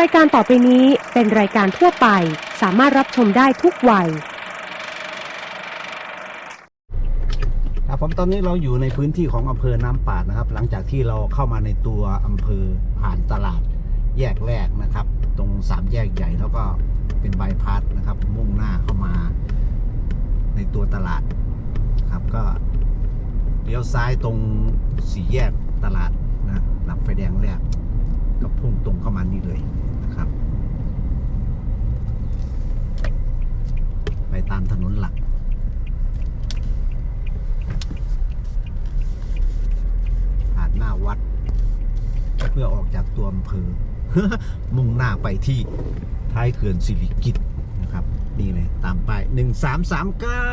รายการต่อไปนี้เป็นรายการทั่วไป สามารถรับชมได้ทุกวัย ครับผมตอนนี้เราอยู่ในพื้นที่ของอำเภอน้ำปาดนะครับ หลังจากที่เราเข้ามาในตัวอำเภอผ่านตลาดแยกแรกนะครับ ตรงสามแยกใหญ่แล้วก็เป็นบายพาสนะครับ มุ่งหน้าเข้ามาในตัวตลาดครับก็เลี้ยวซ้ายตรงสี่แยกตลาดนะหลับไฟแดงแรกก็พุ่งตรงเข้ามานี่เลยนะครับ ไปตามถนนหลัก ผ่านหน้าวัด เพื่อออกจากตัวอำเภอ มุ่งหน้าไปที่ท้ายเขื่อนสิริกิตนะครับ นี่เลยตามไปหนึ่งสามสามเก้า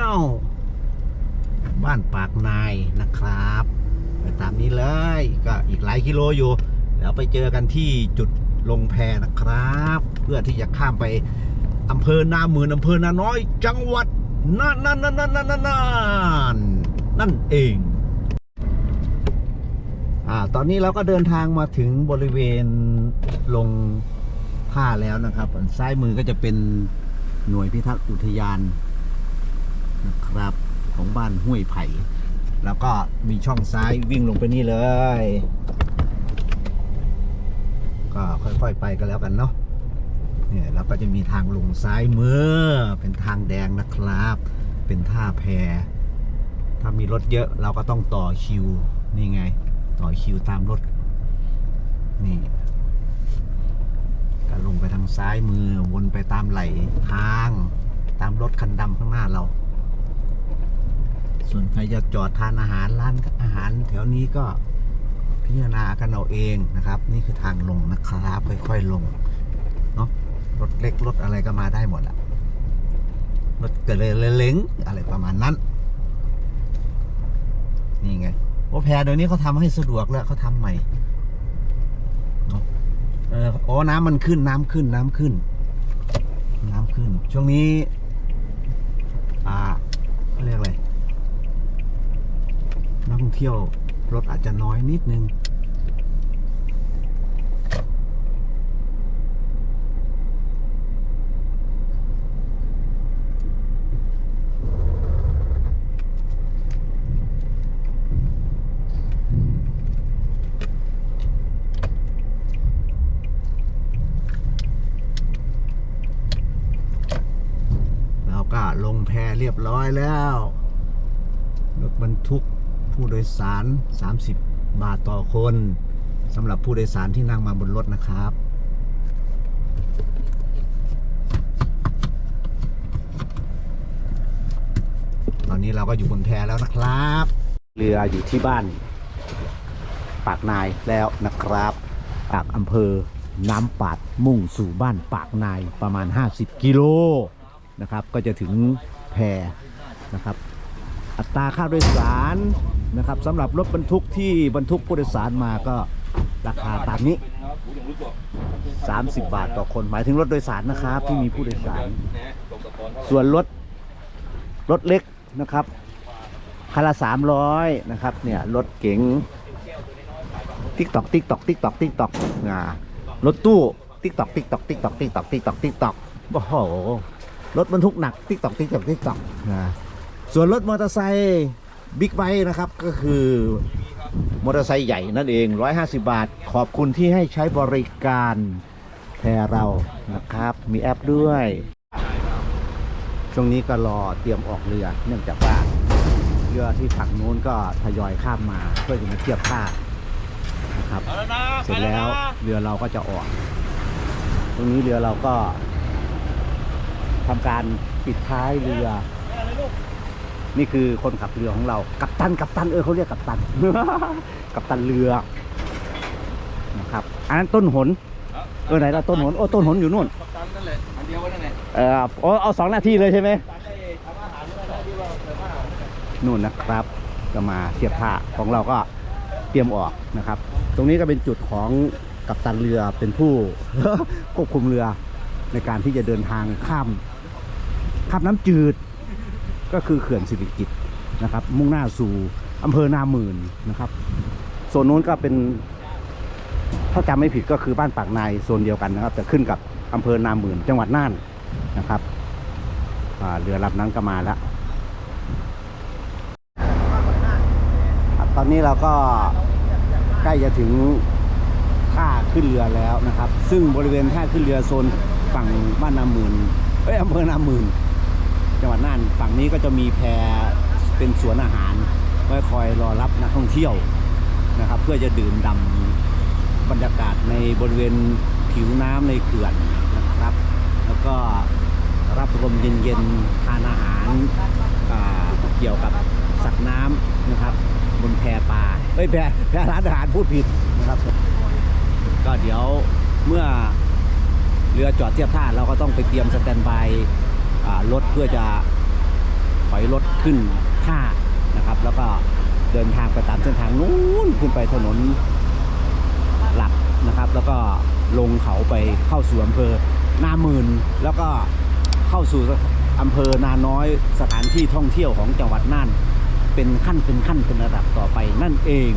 บ้านปากนายนะครับ ไปตามนี้เลย ก็อีกหลายกิโลอยู่ แล้วไปเจอกันที่จุดลงแพนะครับ เพื่อที่จะข้ามไป อำเภอนาหมื่นอำเภอนาน้อย จังหวัดนั่นนั่นนั่นนั่นนั่นนั่นนั่นเองอ่าตอนนี้เราก็เดินทางมาถึงบริเวณลงท่าแล้วนะครับซ้ายมือก็จะเป็นหน่วยพิทักษ์อุทยานนะครับของบ้านห้วยไผ่ แล้วก็มีช่องซ้ายวิ่งลงไปนี่เลย ก็ค่อยๆไปกันแล้วกันเนาะ เนี่ยแล้วก็จะมีทางลงซ้ายมือเป็นทางแดงนะครับ เป็นท่าแพถ้ามีรถเยอะเราก็ต้องต่อคิว นี่ไง ต่อคิวตามรถ นี่ก็ลงไปทางซ้ายมือวนไปตามไหลทาง ตามรถคันดำข้างหน้าเรา ส่วนใครจะจอดทานอาหารร้านอาหารแถวนี้ก็พิจารณากันเอาเองนะครับ นี่คือทางลงนะครับ ค่อยๆลง รถเล็กรถอะไรก็มาได้หมดอะรถเกระเลยเล้งอะไรประมาณนั้น นี่ไงโอ้แพรเดี๋ยวนี้เขาทำให้สะดวกแล้วเขาทำใหม่เออโอ้น้ำมันขึ้นน้ำขึ้นน้ำขึ้น น้ำขึ้น ช่วงนี้ อ่าเขาเรียกอะไรนักท่องเที่ยวรถอาจจะน้อยนิดนึง ก็ลงแพเรียบร้อยแล้วรถบรรทุกผู้โดยสาร 30 บาทต่อคนสำหรับผู้โดยสารที่นั่งมาบนรถนะครับตอนนี้เราก็อยู่บนแพแล้วนะครับ เรืออยู่ที่บ้าน ปากนายแล้วนะครับปากอำเภอน้ำปาดมุ่งสู่บ้านปากนายประมาณ 50 กิโล นะครับ ก็จะถึงแพนะครับ อัตราค่าโดยสารนะครับสำหรับรถบรรทุกที่บรรทุกผู้โดยสารมาก็ราคาตามนี้ 30 บาทต่อคนหมายถึงรถโดยสารนะครับ ที่มีผู้โดยสาร ส่วนรถรถเล็กนะครับคันละ300นะครับเนี่ยรถเก๋งติ๊กตอกติ๊กตอกติ๊กตอกติ๊กตอกอ่ารถตู้ติ๊กตอกติ๊กตอกติ๊กตอกติ๊กตอกติ๊กตอกติ๊กตอกโอ้โห รถบรรทุกหนักติ๊กตอกติ๊กตอกติ๊กตอกนะส่วนรถมอเตอร์ไซค์บิ๊กไบค์นะครับก็คือมอเตอร์ไซค์ใหญ่นั่นเอง 150 บาท ขอบคุณที่ให้ใช้บริการแพรเรานะครับ มีแอปด้วย ช่วงนี้ก็รอเตรียมออกเรือ เนื่องจากว่าเรือที่ฝั่งนู้นก็ทยอยข้ามมาเพื่อจะมาเทียบท่านะครับ เสร็จแล้วเรือเราก็จะออก ตรงนี้เรือเราก็ ทำการปิดท้ายเรือ นี่คือคนขับเรือของเรา กัปตัน กัปตัน เออเขาเรียกกัปตัน กัปตันเรือนะครับ อันนั้นต้นหน เออไหนละต้นหน โอ้ต้นหนอยู่นู่นตันนั่นแหละอันเดียวกันนั่นแหละเออโอ้เอาสองนาทีเลยใช่ไหมตันได้ทำอาหารด้วยนะที่ว่าเสิร์ฟอาหารนู่นนะครับก็มาเทียบท่าของเราก็เตรียมออกนะครับ ตรงนี้ก็เป็นจุดของกัปตันเรือเป็นผู้ ควบคุมเรือในการที่จะเดินทางข้าม ข้ามน้ำจืด ก็คือเขื่อนสิริกิตนะครับ มุ่งหน้าสู่อำเภอนาหมื่นนะครับโซนนู้นก็เป็นถ้าจำไม่ผิดก็คือบ้านปากนายโซนเดียวกันนะครับ แต่ขึ้นกับอำเภอนาหมื่นจังหวัดน่านนะครับเรือลำนั้นก็มาแล้วครับตอนนี้เราก็ใกล้จะถึงท่าขึ้นเรือแล้วนะครับ ซึ่งบริเวณท่าขึ้นเรือโซนฝั่งบ้านนาหมื่นเอ้ยอำเภอนาหมื่น จังหวัดน่านฝั่งนี้ก็จะมีแพเป็นสวนอาหารไว้คอยรอรับนักท่องเที่ยวนะครับ เพื่อจะดื่มด่ำบรรยากาศในบริเวณผิวน้ำในเขื่อนนะครับ แล้วก็รับลมเย็นๆทานอาหารเกี่ยวกับสัตว์น้ำนะครับ บนแพปลาเอ้ยแพแพร้านอาหารพูดผิดนะครับ ก็เดี๋ยวเมื่อเรือจอดเทียบท่าเราก็ต้องไปเตรียมสแตนบาย รถเพื่อจะถอยรถขึ้นท่านะครับ แล้วก็เดินทางไปตามเส้นทางนู้นขึ้นไปถนนหลักนะครับ แล้วก็ลงเขาไปเข้าสู่อำเภอนาหมื่นแล้วก็เข้าสู่อำเภอนาน้อยสถานที่ท่องเที่ยวของจังหวัดน่านเป็นขั้นเป็นขั้นเป็นระดับต่อไปนั่นเอง